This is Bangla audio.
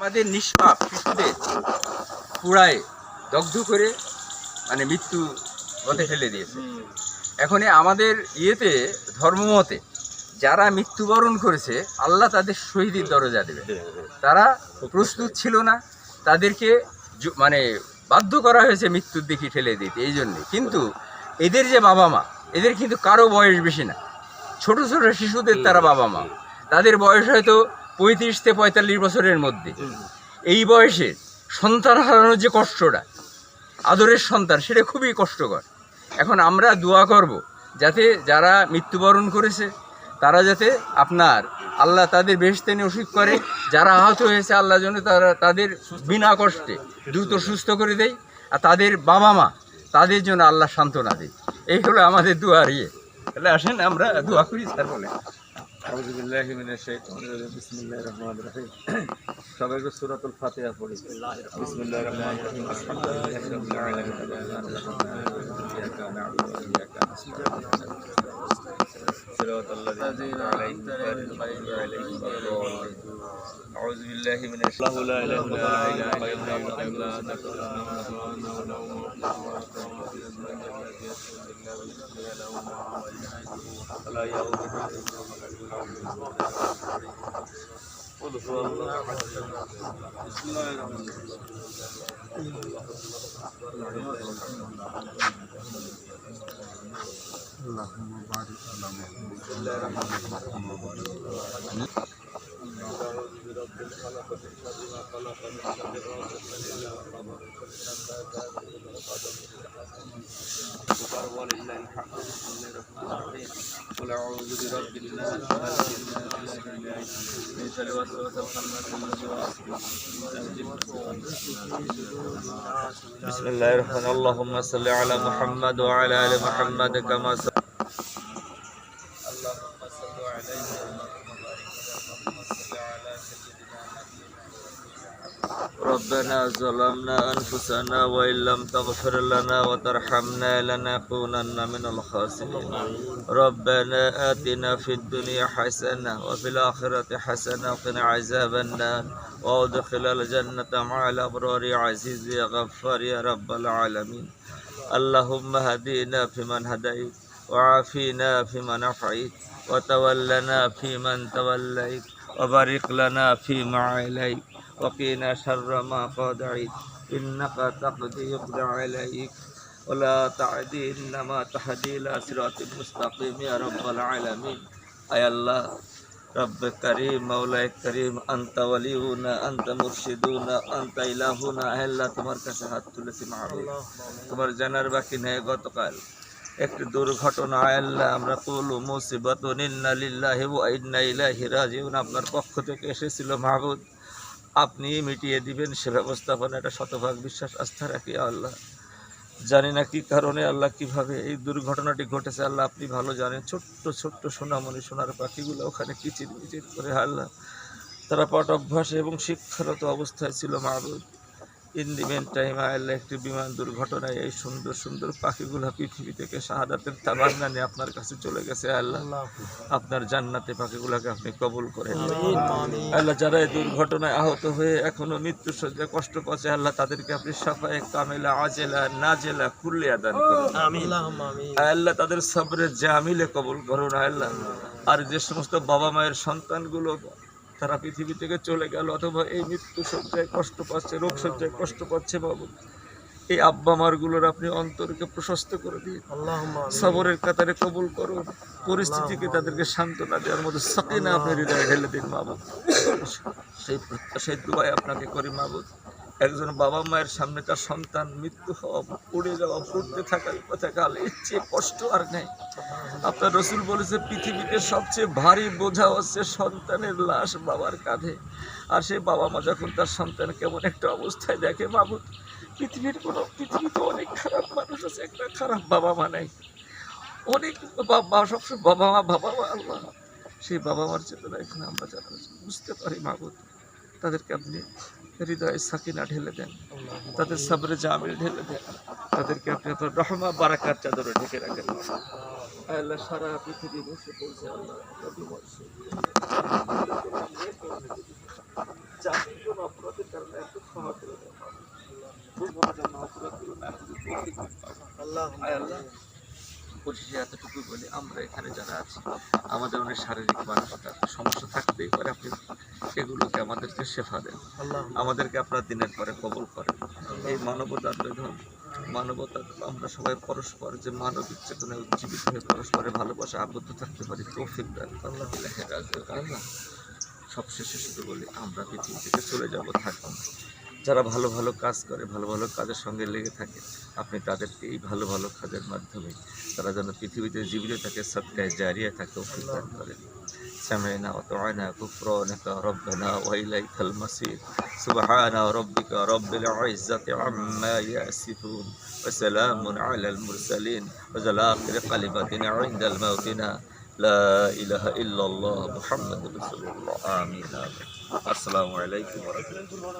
আমাদের নিষ্পাপ শিশুদের পুড়ায় দগ্ধ করে মানে মৃত্যু পথে ফেলে দিয়েছে। এখন আমাদের ইয়েতে, ধর্মমতে যারা মৃত্যুবরণ করেছে, আল্লাহ তাদের শহীদের দরজা দেবে। তারা প্রস্তুত ছিল না, তাদেরকে মানে বাধ্য করা হয়েছে মৃত্যুর দিকে ঠেলে দিতে, এই জন্যে। কিন্তু এদের যে বাবা মা এদের কিন্তু কারও বয়স বেশি না। ছোট ছোট শিশুদের তারা বাবা মা তাদের বয়স হয়তো পঁয়ত্রিশ থেকে পঁয়তাল্লিশ বছরের মধ্যে। এই বয়সে সন্তান হারানোর যে কষ্টটা, আদরের সন্তান, সেটা খুবই কষ্টকর। এখন আমরা দোয়া করব যাতে যারা মৃত্যুবরণ করেছে, তারা যাতে আপনার আল্লাহ তাদের বেহেস্তে ওষুধ করে, যারা আহত হয়েছে, আল্লাহ জন্য তারা তাদের বিনা কষ্টে দ্রুত সুস্থ করে দেয়, আর তাদের বাবা মা তাদের জন্য আল্লাহ সান্ত্বনা দেয়। এই হলো আমাদের দোয়ার ইয়ে। তাহলে আসেন, আমরা দোয়া করি স্যার বলে أعوذ بالله من الشيطان الرجيم بسم الله الرحمن الرحيم সবাইকে সূরাতুল ফাতিহা পড়ি বিসমিল্লাহির রহমানির রহিম আলহামদুলিল্লাহি রাব্বিল আলামিন ইয়াকা না'বুদু ওয়া ইয়াকা নাস্তাঈন صراط الذين أنعمت عليهم غير المغضوب عليهم ولا الضالين أعوذ بالله من الشيطان لا إله إلا الله لا ولا يؤوده قل هو الله أحد بسم الله الرحمن الرحيم أعوذ برب بسم الله الرحمن الرحيم. بسم الله الرحمن اللهم صل على محمد وعلى آل محمد كما صلى ربنا ظلمنا أنفسنا وإن لم تغفر لنا وترحمنا لنكونن من الخاسرين. ربنا آتنا في الدنيا حسنة وفي الآخرة حسنة وقنا عذاب النار. وأدخل الجنة مع الأبرار يا عزيز يا غفار يا رب العالمين. اللهم هدينا فيمن هديت وعافينا فيمن عافيت وتولنا فيمن توليت وبارك لنا فيما عليك وقنا شر ما قضيت إنك تقضي يقضى عليك ولا تعدي إنما تهدي إلى صراط مستقيم يا رب العالمين أي الله رب كريم مولاي كريم أنت ولينا أنت مرشدنا أنت إلهنا আল্লাহ তোমার কাছে হাত তুলেছি মাহবুব তোমার জানার বাকি নেই গতকাল একটি দুর্ঘটনা আল্লাহ আমরা কুলু মুসিবত ইন্না লিল্লাহি ওয়া ইন্না ইলাইহি রাজিউন আপনার পক্ষ থেকে এসেছিল মাহবুদ আপনি মিটিয়ে দিবেন, সে ব্যবস্থাপনা একটা শতভাগ বিশ্বাস, আস্থা রাখি আল্লাহ। জানি না কী কারণে আল্লাহ কীভাবে এই দুর্ঘটনাটি ঘটেছে, আল্লাহ আপনি ভালো জানেন। ছোট্ট ছোট্ট সোনামণি সোনার পাখিগুলো ওখানে কিচির মিচির করে আল্লাহ। তারা পাঠ অভ্যাসে এবং শিক্ষারত অবস্থায় ছিল মাহবুদ ইন দি মেন টাইম একটি বিমান দুর্ঘটনায় এই সুন্দর সুন্দর পাখিগুলো পৃথিবী থেকে শাহাদাতের তাবান্না নিয়ে আপনার কাছে চলে গেছে আল্লাহ। আপনার জান্নাতে পাখিগুলোকে আপনি কবুল করে আল্লাহ যারা এই দুর্ঘটনায় আহত হয়ে এখনও মৃত্যু সজ্জায় কষ্ট পাচ্ছে আল্লাহ তাদেরকে আপনি সাফায় কামেলা আজেলা নাজেলা কুল্লিয়া দান করুন। আল্লাহ তাদের সবরে জামিলে কবুল করুন আল্লাহ। আর যে সমস্ত বাবা মায়ের সন্তানগুলো তারা পৃথিবী থেকে চলে গেল অথবা এই মৃত্যু সজ্জায় কষ্ট পাচ্ছে রোগ সজ্জায় কষ্ট পাচ্ছে বাবু। এই আব্বা মারগুলোর আপনি অন্তরকে প্রশস্ত করে দিন। সবরের কাতারে কবুল করুন পরিস্থিতিকে তাদেরকে সান্ত্বনা দেওয়ার মতো সাকিনা আপনি হৃদয়ে ঢেলে দিন মাবুদ সেই প্রত্যাশায় দুবাই আপনাকে করি মাবুদ একজন বাবা মায়ের সামনে তার সন্তান মৃত্যু হওয়া পড়ে যাওয়া পড়তে থাকার কথা কাল এর চেয়ে কষ্ট আর নেই। আপনার রসুল বলেছে, পৃথিবীতে সবচেয়ে ভারী বোঝা হচ্ছে সন্তানের লাশ বাবার কাঁধে। আর সেই বাবা মা যখন তার সন্তান কেমন একটা অবস্থায় দেখে মাবুদ পৃথিবীর কোনো, পৃথিবীতে অনেক খারাপ মানুষ আছে, একটা খারাপ বাবা মা নাই। অনেক বাবা সবসময় বাবা মা বাবা মা, আল্লাহ। সেই বাবা মার চেতনা এখানে আমরা যারা বুঝতে পারি মাবুদ তাদেরকে আপনি হৃদয়ে সাকিনা ঢেলে দেন, তাদের সাবরে জামিল ঢেলে দেন, তাদেরকে আপনি আপনার রহমা বারাকার চাদরে ঢেকে রাখেন। আল্লাহ সারা পৃথিবী বসে পড়ছে আল্লাহ নবী বলছে জাতির জন্য অপরাধের কারণে একটু ক্ষমা করে দেন ভুল করে দেন অপরাধ করে দেন আল্লাহ আল্লাহ পরিশেষে এতটুকু বলি আমরা এখানে যারা আছি আমাদের অনেক শারীরিক মানসিক সমস্যা থাকতেই পারে। আপনি সেগুলোকে আমাদেরকে শেফা দেন। আমাদেরকে আপনার দিনের পরে কবল করেন। এই মানবতার বেদন মানবতা আমরা সবাই পরস্পর যে মানবিক চেতনায় উজ্জীবিত হয়ে পরস্পরের ভালোবাসা আবদ্ধ থাকতে পারি তৌফিক দান করেন। আল্লাহ সবশেষে শুধু বলি আমরা পৃথিবী থেকে চলে যাব থাকব। যারা ভালো ভালো কাজ করে ভালো ভালো কাজের সঙ্গে লেগে থাকে আপনি তাদেরকে এই ভালো ভালো কাজের মাধ্যমে তারা যেন পৃথিবীতে জীবিত থাকে সৎকায় জারিয়ে থাকে তৌফিক দান করেন سمعنا وطعنا غفرانك ربنا وإليك المصير سبحان ربك رب العزة عما يصفون وسلام على المرسلين وزل آخر كلمة عند الموتنا لا إله إلا الله محمد رسول الله آمين آمين السلام عليكم ورحمة الله